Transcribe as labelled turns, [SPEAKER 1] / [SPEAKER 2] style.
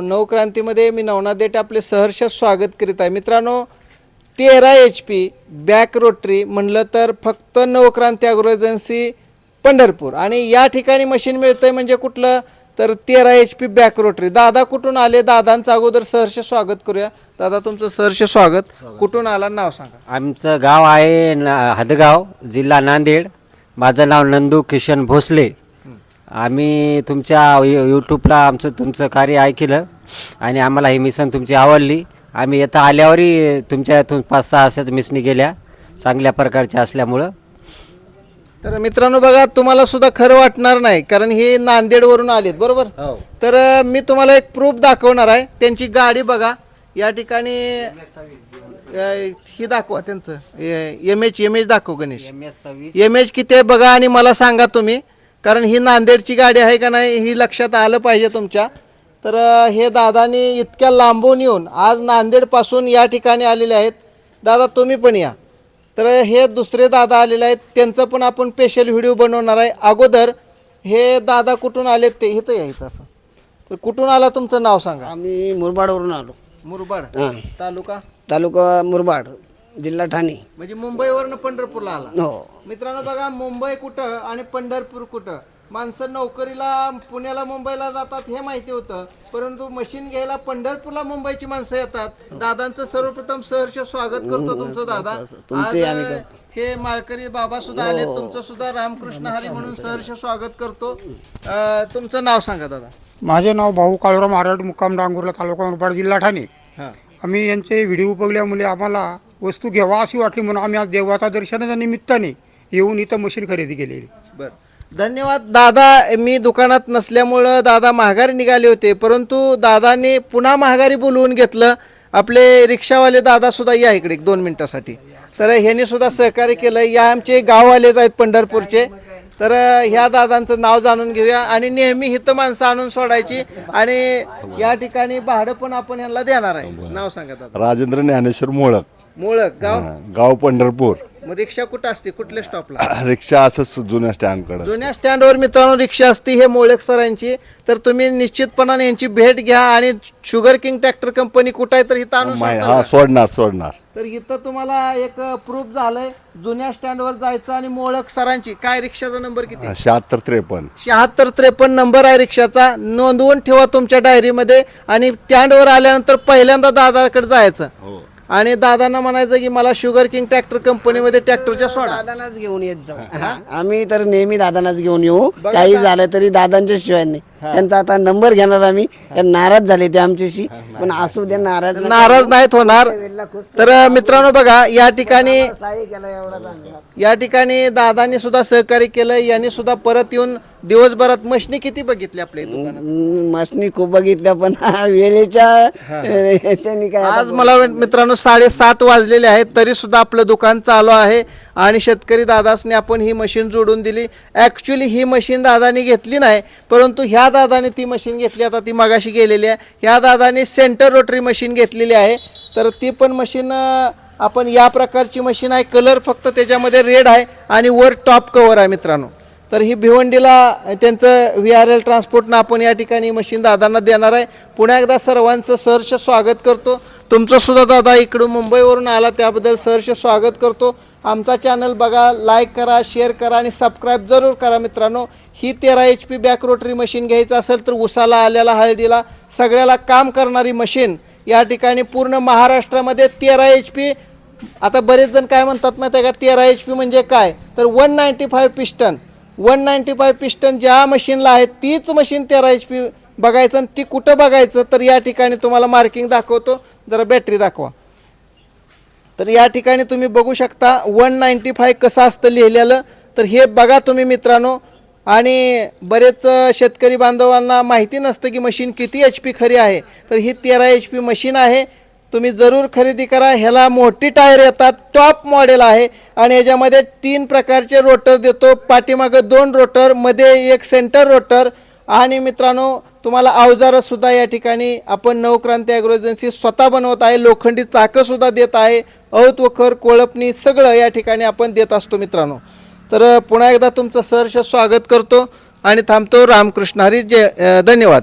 [SPEAKER 1] नवक्रांतीमध्ये मी नवनाथ देठ आपले सहर्ष स्वागत करीत आहे. मित्रांनो तेरा एच पी बॅक रोटरी म्हणलं तर फक्त नवक्रांती अग्रो एजन्सी पंढरपूर. आणि या ठिकाणी मशीन मिळतंय म्हणजे कुठलं? तर तेरा एच पी बॅक रोटरी दादा कुठून आले? दादांचं अगोदर सहर्ष स्वागत करूया. दादा तुमचं सहर्ष स्वागत. कुठून आला? नाव सांगा.
[SPEAKER 2] आमचं गाव आहे ना हदगाव जिल्हा नांदेड. माझं नाव नंदू किशन भोसले. आम्ही तुमच्या यू यूट्यूबला आमचं तुमचं कार्य ऐकलं आणि आम्हाला ही मिशन तुमची आवडली. आम्ही येतं आल्यावरही तुमच्या इथून पाच सहा अशाच मिसनी गेल्या चांगल्या प्रकारच्या असल्यामुळं.
[SPEAKER 1] तर मित्रांनो बघा तुम्हाला सुद्धा खरं वाटणार नाही कारण हे नांदेडवरून आलेत बरोबर?
[SPEAKER 2] हो.
[SPEAKER 1] तर मी तुम्हाला एक प्रूफ दाखवणार आहे. त्यांची गाडी बघा या ठिकाणी अ, ही दाखवा त्यांचं एम एच एम एच दाखव गणेश.
[SPEAKER 2] एम
[SPEAKER 1] एच किती आहे बघा आणि मला सांगा तुम्ही. कारण ही नांदेडची गाडी आहे का नाही ही लक्षात आलं पाहिजे तुमच्या. तर हे दादानी इतक्या लांबून येऊन आज नांदेडपासून या ठिकाणी आलेले आहेत. दादा तुम्ही पण या. तर हे दुसरे दादा आलेले आहेत. त्यांचं पण आपण स्पेशल व्हिडिओ बनवणार आहे. अगोदर हे दादा कुठून आलेत ते इथं या इथं असं. तर कुठून आला तुमचं नाव सांगा.
[SPEAKER 3] आम्ही मुरबाडवरून आलो.
[SPEAKER 1] मुरबाड तालुका?
[SPEAKER 3] तालुका मुरबाड. जिल्हा ठाणे.
[SPEAKER 1] म्हणजे मुंबईवरनं पंढरपूरला आला.
[SPEAKER 3] हो.
[SPEAKER 1] मित्रांनो बघा मुंबई कुठं आणि पंढरपूर कुठं? माणसं नोकरीला पुण्याला मुंबईला जातात हे माहिती होतं. परंतु मशीन घ्यायला पंढरपूरला मुंबईची माणसं येतात. दादांचं सर्वप्रथम सहर्ष स्वागत करतो तुमचं दादा.
[SPEAKER 3] तुमचे
[SPEAKER 1] आज,
[SPEAKER 3] आम्ही
[SPEAKER 1] अं, हे माळकरी बाबा सुद्धा आले तुमचं सुद्धा रामकृष्ण हरी म्हणून सहर्ष स्वागत करतो. अं, तुमचं नाव सांगा दादा.
[SPEAKER 4] माझे नाव भाऊ काळूराम आरड मुक्काम डांगुर्ला तालुका मुरबाड जिल्हा ठाणे.
[SPEAKER 1] हां.
[SPEAKER 4] आम्ही यांचे व्हिडिओ उपगल्यामुळे आम्हाला वस्तू घ्यावा अशी वाटली म्हणून आम्ही आज देवाच्या दर्शनाच्या निमित्ताने येऊन इथं मशीन खरेदी केलेली.
[SPEAKER 1] बरं. धन्यवाद दादा. मी दुकानात नसल्यामुळं दादा महागारी निघाले होते परंतु दादाने पुन्हा महागारी बोलवून घेतलं. आपले रिक्षावाले दादा सुद्धा या इकडे दोन मिनिटासाठी. तर ह्यांनी सुद्धा सहकार्य केलं. या आमचे गाववालेच आहेत पंढरपूरचे. तर ह्या दादांचं नाव जाणून घेऊया. आणि नेहमी हित माणसं आणून सोडायची. आणि या ठिकाणी भाडं पण आपण यांना देणार आहे. नाव सांगा दादा.
[SPEAKER 5] राजेंद्र ज्ञानेश्वर मोळक.
[SPEAKER 1] मुळक गाव?
[SPEAKER 5] गाव पंढरपूर.
[SPEAKER 1] मग रिक्षा कुठं असते? कुठल्या स्टॉपला
[SPEAKER 5] रिक्षा असंच जुन्या स्टँडकडे
[SPEAKER 1] जुन्या स्टँडवर मित्रांनो रिक्षा असते हे मोळक सरांची. तर तुम्ही निश्चितपणाने यांची भेट घ्या. आणि शुगर किंग ट्रॅक्टर कंपनी कुठं आहे तर इथं आणून
[SPEAKER 5] हा? सोडणार सोडणार.
[SPEAKER 1] तर इथं तुम्हाला एक प्रूफ झालंय. जुन्या स्टँडवर जायचं आणि मोळक सरांची. काय रिक्षाचा नंबर किती?
[SPEAKER 5] शहात्तर त्रेपन्न.
[SPEAKER 1] शहात्तर त्रेपन्न नंबर आहे रिक्षाचा. नोंदवून ठेवा तुमच्या डायरीमध्ये. आणि स्टँडवर आल्यानंतर पहिल्यांदा दादाकडे जायचं. आणि दादांना म्हणायचं की मला शुगर किंग ट्रॅक्टर कंपनीमध्ये ट्रॅक्टरच्या सोडा.
[SPEAKER 3] दादांनाच घेऊन येत जाऊ. हा, आम्ही तर नेहमी दादांनाच घेऊन येऊ. काही झालं तरी दादांच्या शिवाय नाही. त्यांचा आता नंबर घेणार आम्ही. त्या नाराज झाले ते आमच्याशी. पण असू द्या नाराज.
[SPEAKER 1] नाराज नाहीत होणार. तर मित्रांनो बघा या ठिकाणी या ठिकाणी दादांनी सुद्धा सहकार्य केलं. यांनी सुद्धा परत येऊन दिवसभरात मशनी किती बघितली आपल्या
[SPEAKER 3] मशनी खूप बघितल्या पण वेळेच्या काय
[SPEAKER 1] आज मला मित्रांनो साडेसात वाजलेले आहेत तरी सुद्धा आपलं दुकान चालू आहे. आणि शेतकरी दादासने आपण ही मशीन जोडून दिली. ॲक्च्युली ही मशीन दादानी घेतली नाही परंतु ह्या दादाने ती मशीन घेतली आता ती मगाशी गेलेली आहे. ह्या दादाने सेंटर रोटरी मशीन घेतलेली आहे. तर ती पण मशीन आपण या प्रकारची मशीन आहे. कलर फक्त त्याच्यामध्ये रेड आहे आणि वर टॉप कवर आहे मित्रांनो. तर ही भिवंडीला त्यांचं व्ही आर एल ट्रान्सपोर्टनं आपण या ठिकाणी मशीन दादांना देणार आहे. पुन्हा एकदा सर्वांचं सहर्ष स्वागत करतो. तुमचंसुद्धा दादा इकडून मुंबईवरून आला त्याबद्दल सहर्ष स्वागत करतो. आमचा चॅनल बघा लाईक करा शेअर करा आणि सबस्क्राईब जरूर करा मित्रांनो. ही तेरा H P back rotary machine घ्यायचं असेल तर उसाला आल्याला हळदीला सगळ्याला काम करणारी मशीन या ठिकाणी पूर्ण महाराष्ट्रामध्ये तेरा एच पी आता बरेच जण काय म्हणतात माहिती आहे का? तेरा एच पी म्हणजे काय? तर one ninety five piston one ninety five piston ज्या मशीनला आहे तीच मशीन तेरा एच पी बघायचं आणि ती कुठं बघायचं? तर या ठिकाणी तुम्हाला मार्किंग दाखवतो. जरा बॅटरी दाखवा. तर या ठिकाणी तुम्ही बघू शकता वन नाईन्टी फाय कसं असतं लिहिलेलं. तर हे बघा तुम्ही मित्रांनो. आणि बरेच शेतकरी बांधवांना माहिती नसतं की मशीन किती एच पी खरी आहे. तर ही तेरा एच पी मशीन आहे. तुम्ही जरूर खरेदी करा. ह्याला मोठी टायर येतात. टॉप मॉडेल आहे. आणि याच्यामध्ये तीन प्रकारचे रोटर देतो. पाठीमागं दोन रोटरमध्ये एक सेंटर रोटर आणि मित्रांनो तुम्हाला अवजारंसुद्धा या ठिकाणी आपण नवक्रांती ॲग्रो एजन्सी स्वतः बनवत आहे लोखंडी चाकंसुद्धा देत आहे औत वखर कोळपणी सगळं या ठिकाणी आपण देत असतो मित्रांनो. तर पुन्हा एकदा तुमचं सहर्ष स्वागत करतो आणि थांबतो रामकृष्ण हरी. जय धन्यवाद.